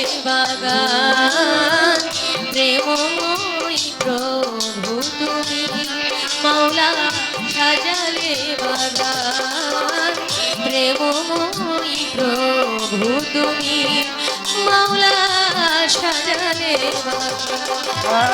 সাজালে বাগান প্রেমময়ী প্রভু তুমি মাওলা সাজালে বাগান প্রেমময়ী প্রভু তুমি মাওলা সাজালে বাগান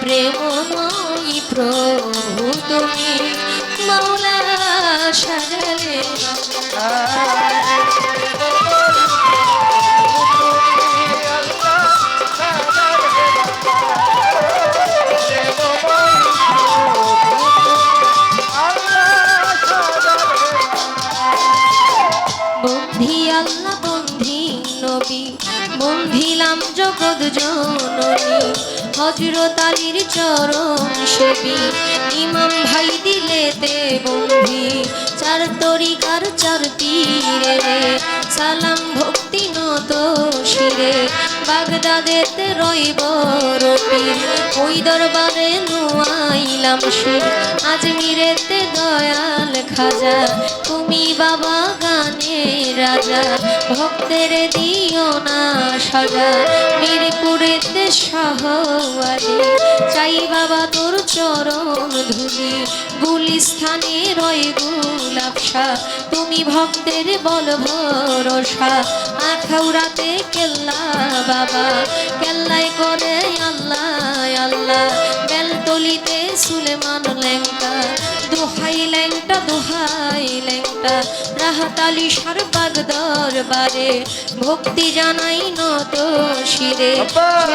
প্রেমময়ী প্রভু তুমি মাওলা সাজালে। বাগান আল্লাহ নবী বন্ধিলাম জগৎ জননী হজরত আলীর চরম সেবী, ইমাম ভাই দিলেতে বন্ধি, চার তরিকার চার পীরে রে, সালাম বাগদাদেতে রইব রপীর ওই দরবারে নুয়াইলাম শির আজমিরেতে দয়াল খাজা। তুমি বাবা গানে রাজা। ভক্তের দিও না সাজা। মিরপুরেতে শাহওয়ালি চাই বাবা তোর চরণ ধুলি। গুলিস্থানে রয় গুলাবসা তুমি ভক্তের বল ভরসা। আখাউরাতে কেল্লা বাবা কেল্লাই করে আল্লাহ আল্লাহ। বেলতলিতে সুলেমান লেঙ্কা দু দোহাই ল্যাংটা রাহাতালি সারবাগ দরবারে। ভক্তি জানাই নত শিরে!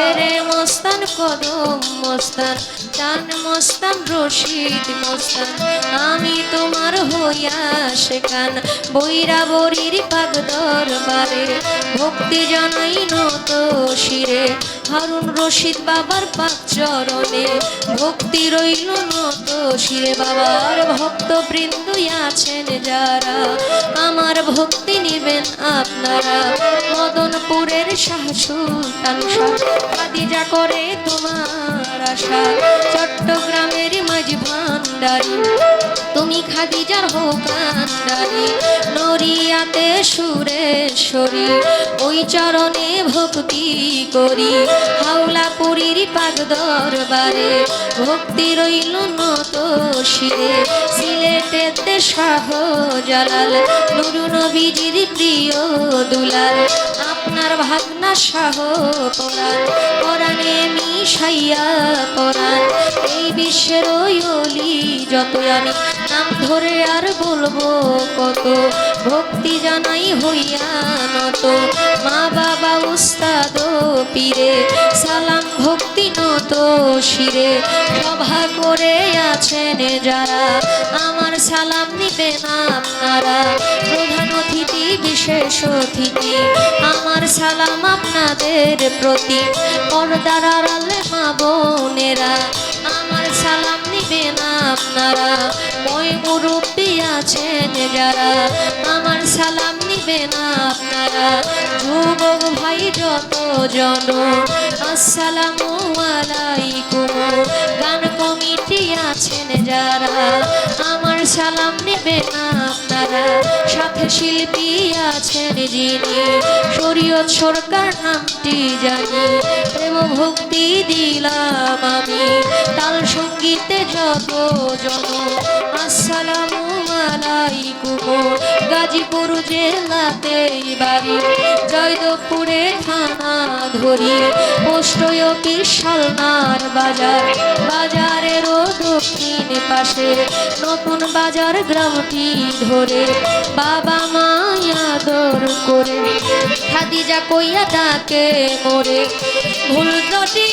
ছেড়ে মস্তান কদম মস্তান চান মস্তান রশিদ মস্তান। আমি তোমার হইয়া সেখান বৈরা বরির পাগ দরবারে। ভক্তি জানাই নত শিরে হারুন রশিদ বাবার পাক চরণে। ভক্তি রইল নত শিরে বাবার ভক্ত বৃন্দ আছেন যারা, আমার ভক্তি নেবেন আপনারা। মদনপুরের শাহসুলতান খাদিজা করে তোমার আশা। চট্টগ্রামের মাঝ ভান্ডারি, তুমি খাদিজার হোকান্ডারি নরিয়াতে সুরেশ্বরী ওই চরণে ভক্তি করি। হাওলা পুরীর পাগ দরবারে ভক্তি রইল নত শিরে। সিলেটেতে শাহ জালাল নুরু নবীজির প্রিয় দুলাল। আপনার ভাগনা শাহ পরাণ, পরাণে মিশাইয়া পরাণ। এই বিশ্বের ওই অলি যত আমি, নাম ধরে আর বলব কত? ভক্তি জানাই হইয়া নত। মা বাবা উস্তাদ পীরে, সালাম ভক্তি নত শিরে। সভা করে আছেন যারা, আমার সালাম নিবেন আপনারা। প্রধান অতিথি, বিশেষ অতিথি, আমার সালাম আপনাদের প্রতি। পর্দার আড়ালে মা বোনেরা, আমার সালাম নিবেন আপনারা। মুরব্বী আছেন যারা, আমার সালাম নিবেন আপনারা। যুবক ভাই যত জন আসসালামু আলাইকুম। গান কমিটি যারা, আমার সালাম নেবেন আপনারা। সাথে শিল্পী আছেন যিনি, শরীয়ত সরকার নামটি জানি, প্রেম ভক্তি দিলাম আমি। তাল সঙ্গীতে যত জন আসসালামু আলাইকুম। গাজীপুর জেলাতে বাড়ি। জয়দেবপুরে থানা ধরি পোস্ট অফিস সালনার বাজার। বাজারেরও দক্ষিণ পাশে নতুন বাজার গ্রামটি ধরে। বাবা মায়া আদর করে, খাদিজা কইয়া ডাকে মোরে। ভুল যদি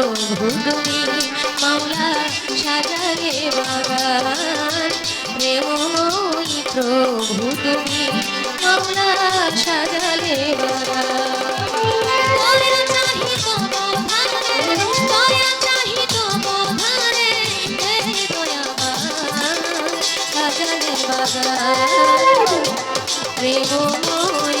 তুমি মাওলা সাজালে বাগান প্রেমময়ী প্রভু তুমি মাওলা সাজালে বাগান। প্রেমময়